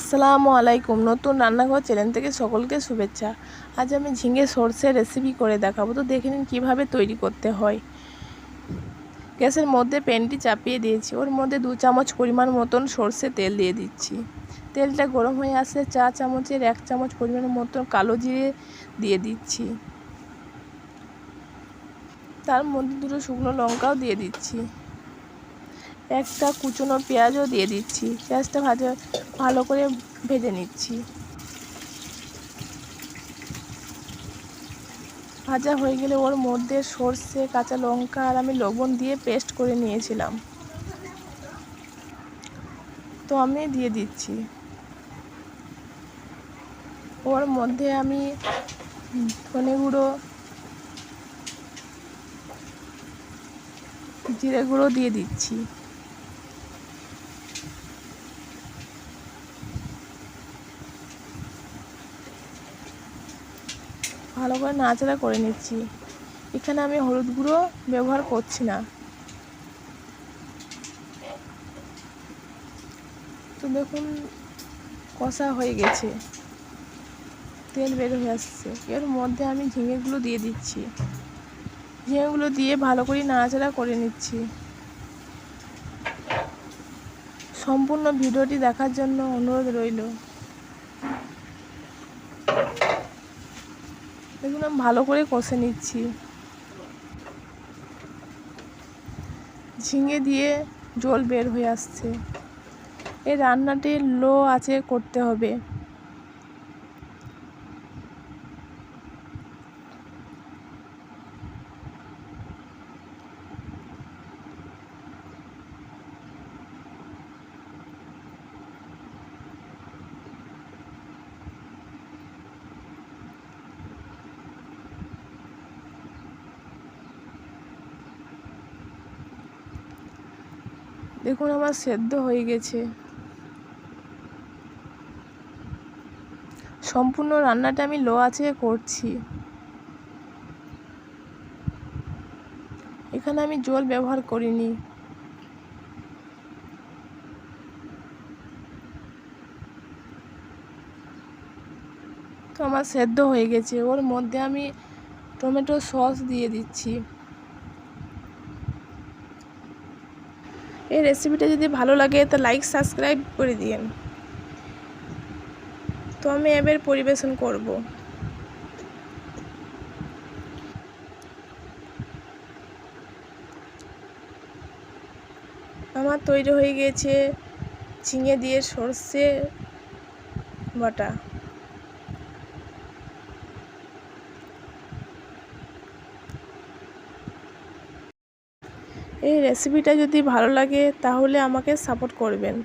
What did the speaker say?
আসসালামু আলাইকুম। নতুন রান্নাঘর চ্যানেল থেকে সকলকে শুভেচ্ছা। আজ আমি ঝিঙে সর্ষের রেসিপি করে দেখাবো। তো দেখে নিন কীভাবে তৈরি করতে হয়। গ্যাসের মধ্যে প্যানটি চাপিয়ে দিয়েছি। ওর মধ্যে দু চামচ পরিমাণ মতন সর্ষে তেল দিয়ে দিচ্ছি। তেলটা গরম হয়ে আসলে চা চামচের এক চামচ পরিমাণ মতন কালো জিরে দিয়ে দিচ্ছি। তার মধ্যে দুটো শুকনো লঙ্কাও দিয়ে দিচ্ছি। একটা কুচনো পেঁয়াজও দিয়ে দিচ্ছি। পেঁয়াজটা ভাজা, ভালো করে ভেজে নিচ্ছি। ভাজা হয়ে গেলে ওর মধ্যে সর্ষে, কাঁচা লঙ্কা আর আমি লবণ দিয়ে পেস্ট করে নিয়েছিলাম। তো আমি দিয়ে দিচ্ছি। ওর মধ্যে আমি ধনে গুঁড়ো, জিরে গুঁড়ো দিয়ে দিচ্ছি। ভালো করে নাড়াচাড়া করে নিচ্ছি। এখানে আমি হলুদ গুঁড়ো ব্যবহার করছি না। তো দেখুন, কষা হয়ে গেছে। তেল বের হয়ে আসছে। এর মধ্যে আমি ঝিঙেগুলো দিয়ে দিচ্ছি। ঝিঙেগুলো দিয়ে ভালো করে নাড়াচাড়া করে নিচ্ছি। সম্পূর্ণ ভিডিওটি দেখার জন্য অনুরোধ রইল। দেখুন, আমি ভালো করে কষে নিচ্ছি। ঝিঙে দিয়ে জল বের হয়ে আসছে। এই রান্নাটি লো আছে করতে হবে। দেখুন, আমার সেদ্ধ হয়ে গেছে। সম্পূর্ণ রান্নাটা আমি লো আছে করছি। এখানে আমি জল ব্যবহার করিনি। তো আমার সেদ্ধ হয়ে গেছে। ওর মধ্যে আমি টমেটো সস দিয়ে দিচ্ছি। এই রেসিপিটা যদি ভালো লাগে, তো লাইক সাবস্ক্রাইব করে দিন তো আমি এবার পরিবেশন করব। আমার তৈরি হয়ে গিয়েছে ঝিঙে দিয়ে সর্ষে বাটা। এই রেসিপিটা যদি ভালো লাগে তাহলে আমাকে সাপোর্ট করবেন।